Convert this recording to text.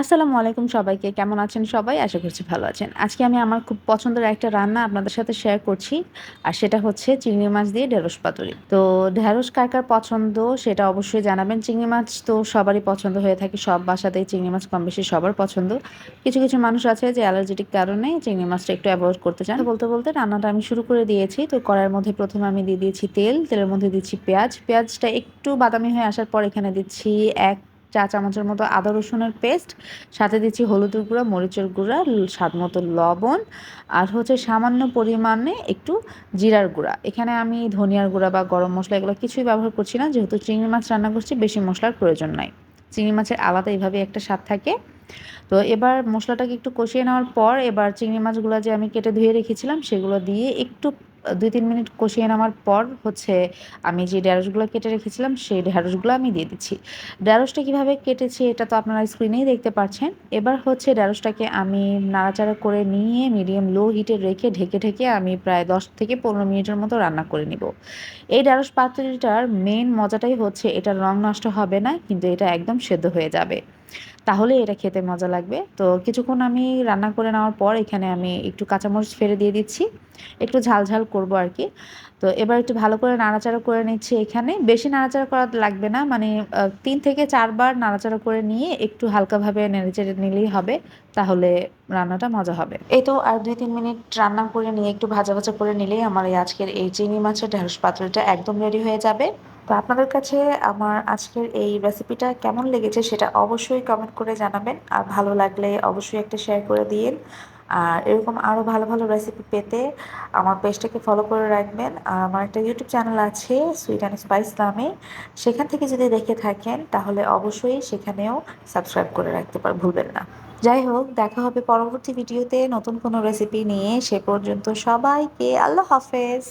আসসালামু আলাইকুম সবাইকে। কেমন আছেন সবাই? আশা করছি ভালো আছেন। আজকে আমি আমার খুব পছন্দের একটা রান্না আপনাদের সাথে শেয়ার করছি। আর সেটা হচ্ছে চিংড়ি মাছ দিয়ে ঢেঁড়স পাতুরি। তো ঢেঁড়স কার কার পছন্দ সেটা অবশ্যই জানাবেন। চিংড়ি মাছ তো সবারই পছন্দ হয়ে থাকে। সব বাসাতেই চিংড়ি মাছ কম বেশি সবার পছন্দ। কিছু কিছু মানুষ আছে যে অ্যালার্জেটিক কারণে চিংড়ি মাছটা একটু অ্যাভয়েড করতে চান। বলতে বলতে রান্নাটা আমি শুরু করে দিয়েছি। তো কড়াইয়ের মধ্যে প্রথমে আমি দিয়ে দিয়েছি তেল। তেলের মধ্যে দিচ্ছি পেঁয়াজ। পেঁয়াজটা একটু বাদামি হয়ে আসার পর এখানে দিচ্ছি এক চা চামচের মতো আদা, রসুনের পেস্ট, সাথে দিচ্ছি হলুদের গুঁড়া, মরিচের গুঁড়া, স্বাদ মতো লবণ, আর হচ্ছে সামান্য পরিমাণে একটু জিরার গুঁড়া। এখানে আমি ধনিয়ার গুঁড়া বা গরম মশলা এগুলো কিছুই ব্যবহার করছি না, যেহেতু চিংড়ি মাছ রান্না করছি, বেশি মশলার প্রয়োজন নাই। চিংড়ি মাছের আলাদা এইভাবে একটা স্বাদ থাকে। তো এবার মশলাটাকে একটু কষিয়ে নেওয়ার পর এবার চিংড়ি মাছগুলো যে আমি কেটে ধুয়ে রেখেছিলাম, সেগুলো দিয়ে একটু দুই তিন মিনিট কষিয়ে নেওয়ার পর হচ্ছে আমি যে ঢ্যাঁড়সগুলো কেটে রেখেছিলাম, সেই ঢ্যাঁড়সগুলো আমি দিয়ে দিচ্ছি। ঢ্যাঁড়সটা কীভাবে কেটেছি এটা তো আপনারা স্ক্রিনেই দেখতে পাচ্ছেন এবার হচ্ছে ঢ্যাঁড়সটাকে আমি নাড়াচাড়া করে নিয়ে মিডিয়াম লো হিটে রেখে ঢেকে ঢেকে আমি প্রায় দশ থেকে পনেরো মিনিটের মতো রান্না করে নিব। এই ঢ্যাঁড়স পাতুরিটার মেন মজাটাই হচ্ছে এটার রং নষ্ট হবে না, কিন্তু এটা একদম সেদ্ধ হয়ে যাবে। তাহলে এটা খেতে মজা লাগবে। তো কিছুক্ষণ আমি রান্না করে নেওয়ার পর এখানে আমি একটু কাঁচামরিচ ফেলে দিয়ে দিচ্ছি। একটু ঝাল ঝাল করব আর কি তো এবার একটু ভালো করে নাড়াচাড়া করে নিচ্ছি এখানে। বেশি নাড়াচাড়া করা লাগবে না মানে তিন থেকে চারবার নাড়াচাড়া করে নিয়ে একটু হালকাভাবে নেড়েচেড়ে নিলেই হবে, তাহলে রান্নাটা মজা হবে। এই তো আর দুই তিন মিনিট রান্না করে নিয়ে একটু ভাজা ভাজা করে নিলেই আমার এই আজকের এই চিংড়ি মাছের ঢেঁড়স পাত্রটা একদম রেডি হয়ে যাবে। তো আপনাদের কাছে আমার আজকের এই রেসিপিটা কেমন লেগেছে সেটা অবশ্যই কমেন্ট করে জানাবেন। আর ভালো লাগলে অবশ্যই একটা শেয়ার করে দিন আর এরকম আরও ভালো ভালো রেসিপি পেতে আমার পেজটাকে ফলো করে রাখবেন। আর আমার একটা ইউটিউব চ্যানেল আছে সুইট অ্যান্ড স্পাইস নামে। সেখান থেকে যদি দেখে থাকেন, তাহলে অবশ্যই সেখানেও সাবস্ক্রাইব করে রাখতে পার ভুলবেন না। যাই হোক, দেখা হবে পরবর্তী ভিডিওতে নতুন কোনো রেসিপি নিয়ে। সে পর্যন্ত সবাইকে আল্লাহ হাফেজ।